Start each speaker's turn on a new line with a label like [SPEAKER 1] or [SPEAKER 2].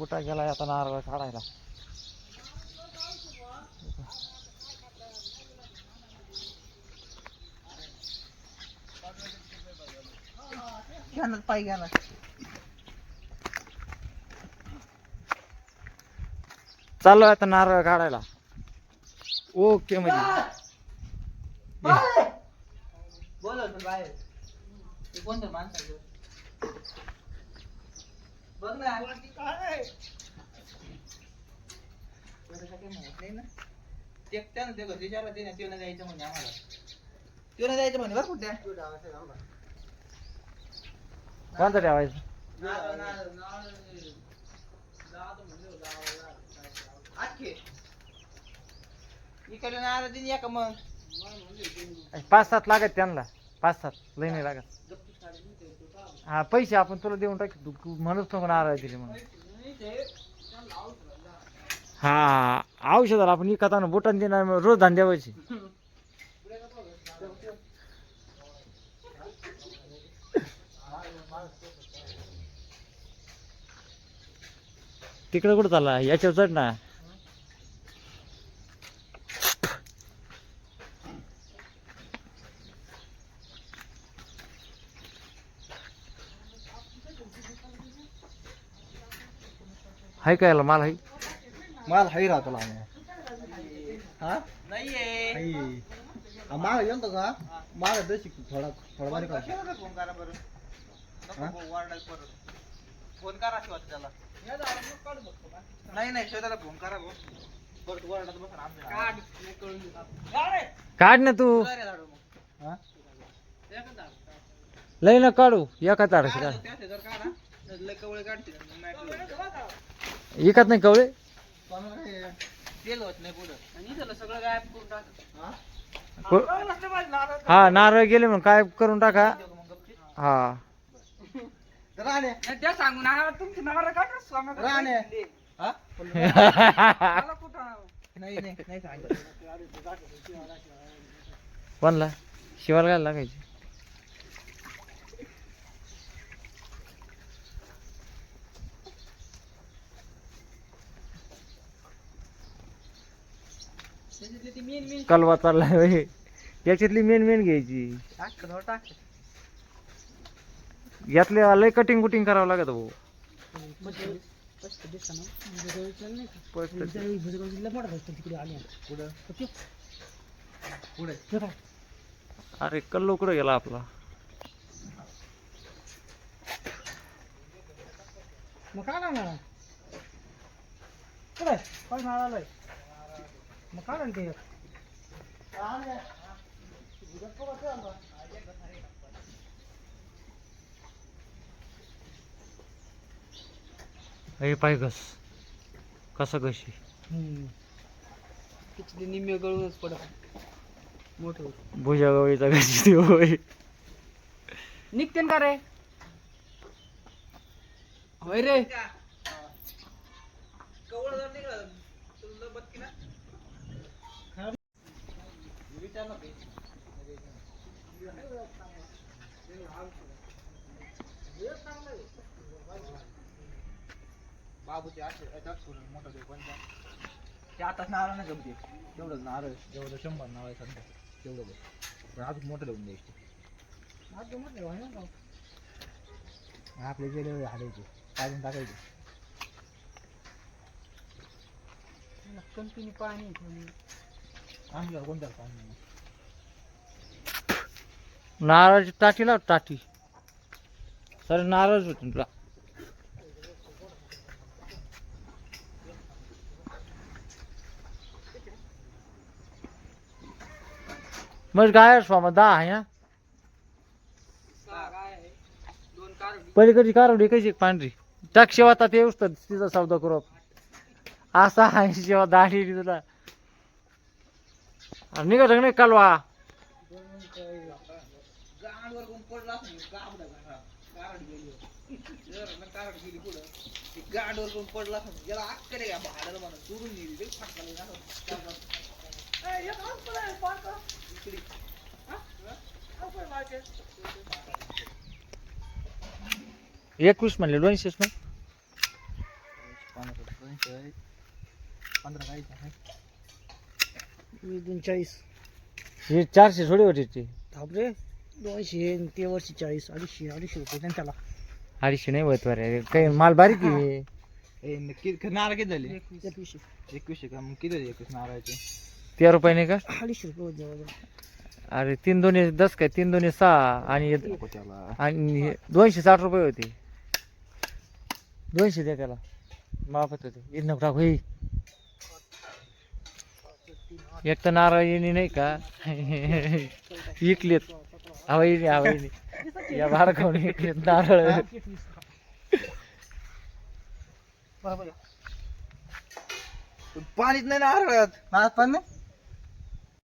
[SPEAKER 1] बुटा गेला आता नारळ काढायला.
[SPEAKER 2] घ्यानच पाय घ्याना
[SPEAKER 1] चाललो आता नारळ काढायला. ओके म्हणजे.
[SPEAKER 2] बोलवतो बाहेर. ते कोणतं माणसाचं? बघ ना काय नाही ना ते त्यानं ते घरी विचारलं ते ना त्यो नाही जायचं म्हणे आम्हाला त्यो नाही जायचं म्हणे
[SPEAKER 1] कोणतं ठेवायचं.
[SPEAKER 2] आखे. इकडे नारळ या का मग
[SPEAKER 1] पाच सात लागत त्यांना पाच सात लई नाही लागत हा पैसे आपण तुला देऊन टाक. तू तू म्हणूच नको नारळ दिले म्हणून. हा औषधाला आपण इकत आणू बोटान देणार मग रोज धंद्यावायची तिकडे कुठं चालला? याच्यावर चढ ना. हाय काय याला? माल हाय?
[SPEAKER 3] माल हाई राहतो हा?
[SPEAKER 2] नाहीये.
[SPEAKER 3] हाई माग येतो का माग दशी थोडा थोडा बारीक
[SPEAKER 2] फोन करा बरं? नको
[SPEAKER 3] हा?
[SPEAKER 2] भाऊ वाढायला परत. फोन करा शिवाय त्याला. नाही नाही शोधाला फोन करा भाऊ. परत वरडात बसा आमच्या
[SPEAKER 1] काढ. ना तू.
[SPEAKER 3] हा?
[SPEAKER 1] लय ना काढू एका तारखे का
[SPEAKER 2] कवळे काढते.
[SPEAKER 1] एकात नाही कवळे?
[SPEAKER 3] कोणाला काय?
[SPEAKER 2] तेल होत नाही पुढं. आणि त्याला सगळं गायब करून टाक.
[SPEAKER 3] हा?
[SPEAKER 1] हा नारळ गेले म्हणून काय करून टाका. हा.
[SPEAKER 3] राणे.
[SPEAKER 2] त्या सांगून आला तुमची नारळ काढ
[SPEAKER 3] राणे. हा?
[SPEAKER 1] कोणला? लागायची
[SPEAKER 2] त्याच्यातली ती मेन मेन
[SPEAKER 1] कलवा चाललाय होय. याच्यातली मेन मेन घ्यायची.
[SPEAKER 2] टाक थोडं टाक
[SPEAKER 1] यातले लय कटिंग कुटिंग करावं लागत भाऊ. स्पष्ट.
[SPEAKER 3] पुढे
[SPEAKER 1] अरे कल्लो कुठं गेला आपला?
[SPEAKER 3] मग काय करणार कुठे काय आलाय मग काय म्हणते?
[SPEAKER 1] हे पाय घस. कसं कशी
[SPEAKER 2] त्याच्यातली निम्मे गळूनच पडत. मोठं
[SPEAKER 1] भुजा गवळीचा घशी ती होय.
[SPEAKER 2] निघते का रे. होय रे. बाबूचे असे याच्यात सोडून मोठं ते आताच नारळ नाही गमते तेवढंच नारळ. जेवढं शंभर नारळ आहे सध्या तेवढं बघ पण अजून मोठं लावून द्यायचे. आपले गेले हाडायचे काढून टाकायचे. कोणत्या पाणी
[SPEAKER 1] नारळाची टाटी लाव टाटी सर नारळच होती तुला. मग काय स्वामा? दहा आहे हा?
[SPEAKER 2] दोन कार
[SPEAKER 1] पलीकडची कारवडी कशी पांढरी. टाक शेवा ते तर तिचा सौदा करू आपण. असा आहे शेवा दाढी तुला. अरे निघत नाही कालवा?
[SPEAKER 2] कोण पडला
[SPEAKER 1] एकवीस म्हणले. दोनशेच ना
[SPEAKER 3] पंधरा पंधरा आहे
[SPEAKER 4] दोन चाळीस.
[SPEAKER 1] हे चारशे थोडी होती ती.
[SPEAKER 4] थांबरे दोनशे आणि ते वर्षी चाळीस अडीचशे अडीचशे रुपये त्यांनी त्याला.
[SPEAKER 1] अडीचशे नाही होत बरं. काही माल बारीक आहे.
[SPEAKER 3] नक्की नारळ किती झाले?
[SPEAKER 4] एकवीसशे.
[SPEAKER 3] एकवीसशे का? मग किती झाले एकवीस नारळाचे?
[SPEAKER 1] तेरा रुपये का?
[SPEAKER 4] अडीचशे रुपये होते जवळजवळ.
[SPEAKER 1] अरे तीन दोन्ही दस काय? तीन दोन्ही सहा आणि
[SPEAKER 3] नको त्याला.
[SPEAKER 1] आणि हे दोनशे साठ रुपये होते. दोनशे द्या त्याला. माफत होते. एक नको टाकू हे. एक तर नारळ नाही का? विकलेत हवाईने हवाईने या बाळकावून विकलेत नारळ.
[SPEAKER 2] पाणीच नाही नारळात
[SPEAKER 3] नारळ पण नाही?